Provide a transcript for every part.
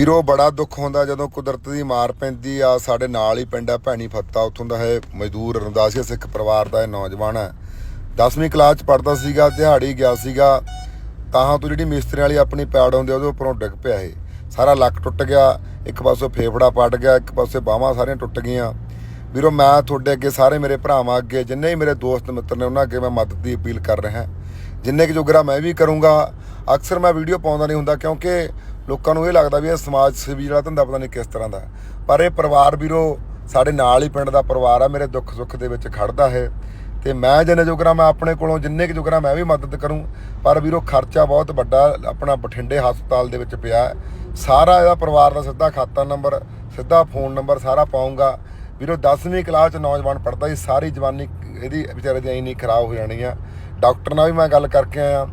ਵੀਰੋ, ਬੜਾ ਦੁੱਖ ਹੁੰਦਾ ਜਦੋਂ ਕੁਦਰਤ ਦੀ ਮਾਰ ਪੈਂਦੀ ਆ। ਸਾਡੇ ਨਾਲ ਹੀ ਪਿੰਡ ਆ, ਭੈਣੀ ਫੱਤਾ, ਉੱਥੋਂ ਦਾ ਹੈ ਮਜ਼ਦੂਰ ਰਮਦਾਸੀਆ ਸਿੱਖ ਪਰਿਵਾਰ ਦਾ ਇਹ ਨੌਜਵਾਨ ਹੈ। 10ਵੀਂ ਕਲਾਸ ਚ ਪੜਦਾ ਸੀਗਾ, ਦਿਹਾੜੀ ਗਿਆ ਸੀਗਾ। ਤਾਂ ਤੋਂ ਜਿਹੜੀ ਮਿਸਤਰੀ ਵਾਲੀ ਆਪਣੀ ਪੈੜ ਹੁੰਦੀ ਉਹਦੇ ਉੱਪਰੋਂ ਡਿੱਗ ਪਿਆ ਇਹ। ਸਾਰਾ ਲੱਕ ਟੁੱਟ ਗਿਆ, ਇੱਕ ਪਾਸੇ ਫੇਫੜਾ ਪਟ ਗਿਆ, ਇੱਕ ਪਾਸੇ ਬਾਹਾਂ ਸਾਰੀਆਂ ਟੁੱਟ ਗਈਆਂ। ਵੀਰੋ, ਮੈਂ ਤੁਹਾਡੇ ਅੱਗੇ, ਸਾਰੇ ਮੇਰੇ ਭਰਾਵਾਂ ਅੱਗੇ, ਜਿੰਨੇ ਵੀ ਮੇਰੇ ਦੋਸਤ ਮਿੱਤਰ ਨੇ, ਉਹਨਾਂ ਅੱਗੇ ਮੈਂ ਮਦਦ ਦੀ ਅਪੀਲ ਕਰ ਰਿਹਾ। ਜਿੰਨੇ ਕਿ ਜੋਗਰਾ ਮੈਂ ਵੀ ਕਰੂੰਗਾ, ਅਕਸਰ ਮੈਂ ਵੀਡੀਓ ਪਾਉਂਦਾ ਨਹੀਂ ਹੁੰਦਾ, ਕਿਉਂਕਿ ਲੋਕਾਂ ਨੂੰ ਇਹ ਲੱਗਦਾ ਵੀ ਇਹ ਸਮਾਜ ਸੇਵੀ ਜਿਹੜਾ ਧੰਦਾ ਪਤਾ ਨਹੀਂ ਕਿਸ ਤਰ੍ਹਾਂ ਦਾ ਪਰ ਇਹ ਪਰਿਵਾਰ ਵੀਰੋ, ਸਾਡੇ ਨਾਲ ਹੀ ਪਿੰਡ ਦਾ ਪਰਿਵਾਰ ਆ, ਮੇਰੇ ਦੁੱਖ ਸੁੱਖ ਦੇ ਵਿੱਚ ਖੜਦਾ ਹੈ ਤੇ ਮੈਂ ਜਿੰਨੇ ਜੋਗਰਾ, ਮੈਂ ਆਪਣੇ ਕੋਲੋਂ ਜਿੰਨੇ ਕਿ ਜੋਗਰਾ, ਮੈਂ ਵੀ ਮਦਦ ਕਰੂੰ। ਪਰ ਵੀਰੋ, ਖਰਚਾ ਬਹੁਤ ਵੱਡਾ ਆਪਣਾ ਬਠਿੰਡੇ ਹਸਪਤਾਲ ਦੇ ਵਿੱਚ ਪਿਆ ਸਾਰਾ ਇਹਦਾ ਪਰਿਵਾਰ ਦਾ ਸਿੱਧਾ ਖਾਤਾ ਨੰਬਰ, ਸਿੱਧਾ ਫੋਨ ਨੰਬਰ ਸਾਰਾ ਪਾਉਂਗਾ ਵੀਰੋ 10ਵੀਂ ਕਲਾਸ ਚ ਨੌਜਵਾਨ ਪੜਦਾ ਸੀ, ਸਾਰੀ ਜਵਾਨੀ ਇਹਦੀ ਵਿਚਾਰੇ ਦੀ ਇੰਨੀ ਖਰਾਬ ਹੋ ਜਾਣੀ ਆ। ਡਾਕਟਰ ਨਾਲ ਵੀ ਮੈਂ ਗੱਲ ਕਰਕੇ ਆਇਆ।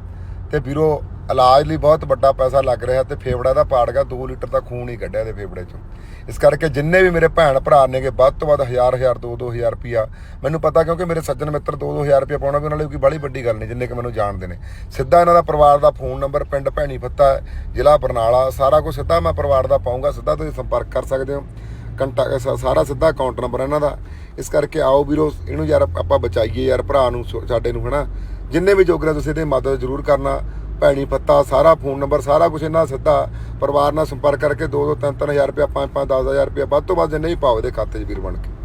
ਤੇ ਵੀਰੋ ਇਲਾਜ ਲਈ ਬਹੁਤ ਵੱਡਾ ਪੈਸਾ ਲੱਗ ਰਿਹਾ ਤੇ ਫੇਫੜਾ ਦਾ ਪਾੜ ਗਿਆ 2 ਲੀਟਰ ਦਾ ਖੂਨ ਹੀ ਕੱਢਿਆ ਦੇ ਫੇਫੜੇ ਚੋਂ। ਇਸ ਕਰਕੇ ਜਿੰਨੇ ਵੀ ਮੇਰੇ ਭੈਣ ਭਰਾ ਨੇਗੇ, ਵੱਧ ਤੋਂ ਵੱਧ 1000 1000 2 2000 ਰੁਪਿਆ ਮੈਨੂੰ ਪਤਾ ਕਿਉਂਕਿ ਮੇਰੇ ਸੱਜਣ ਮਿੱਤਰ 2 2000 ਰੁਪਿਆ ਪਾਉਣਾ ਵੀ ਉਹਨਾਂ ਲਈ ਕੋਈ ਬੜੀ ਵੱਡੀ ਗੱਲ ਨਹੀਂ, ਜਿੰਨੇ ਕਿ ਮੈਨੂੰ ਜਾਣਦੇ ਨੇ। ਸਿੱਧਾ ਇਹਨਾਂ ਦਾ ਪਰਿਵਾਰ ਦਾ ਫੋਨ ਨੰਬਰ, ਪਿੰਡ ਭੈਣੀ ਫੱਤਾ, ਜ਼ਿਲ੍ਹਾ ਬਰਨਾਲਾ, ਸਾਰਾ ਕੁਝ ਸਿੱਧਾ ਮੈਂ ਪਰਿਵਾਰ ਦਾ ਪਾਉਂਗਾ ਸਿੱਧਾ ਤੁਸੀਂ ਸੰਪਰਕ ਕਰ ਸਕਦੇ ਹੋ। ਕੰਟਾ ਸਾਰਾ ਸਿੱਧਾ ਅਕਾਊਂਟ ਨੰਬਰ ਇਹਨਾਂ ਦਾ। ਇਸ ਕਰਕੇ ਆਓ ਵੀਰੋ, ਇਹਨੂੰ ਯਾਰ ਆਪਾਂ ਬਚਾਈਏ ਯਾਰ, ਭਰਾ ਨੂੰ, ਸੋ- ਸਾਡੇ ਨੂੰ, ਹਨਾ। ਜਿੰਨੇ ਵੀ ਜੋਗਰਾ ਤੁਸੀਂ ਇਹਦੀ ਮਦਦ ਜ਼ਰੂਰ ਕਰਨਾ ਭੈਣੀ ਪੱਤਾ, ਸਾਰਾ ਫੋਨ ਨੰਬਰ, ਸਾਰਾ ਕੁਝ ਇਹਨਾਂ ਸਿੱਧਾ ਪਰਿਵਾਰ ਨਾਲ ਸੰਪਰਕ ਕਰਕੇ 2 2 3 3000 ਰੁਪਏ 5 5 10000 ਰੁਪਏ ਵੱਧ ਤੋਂ ਵੱਧ ਜਿੰਨੇ ਵੀ ਪਾਓ ਇਹਦੇ ਖਾਤੇ 'ਚ ਵੀਰ ਬਣ ਕੇ।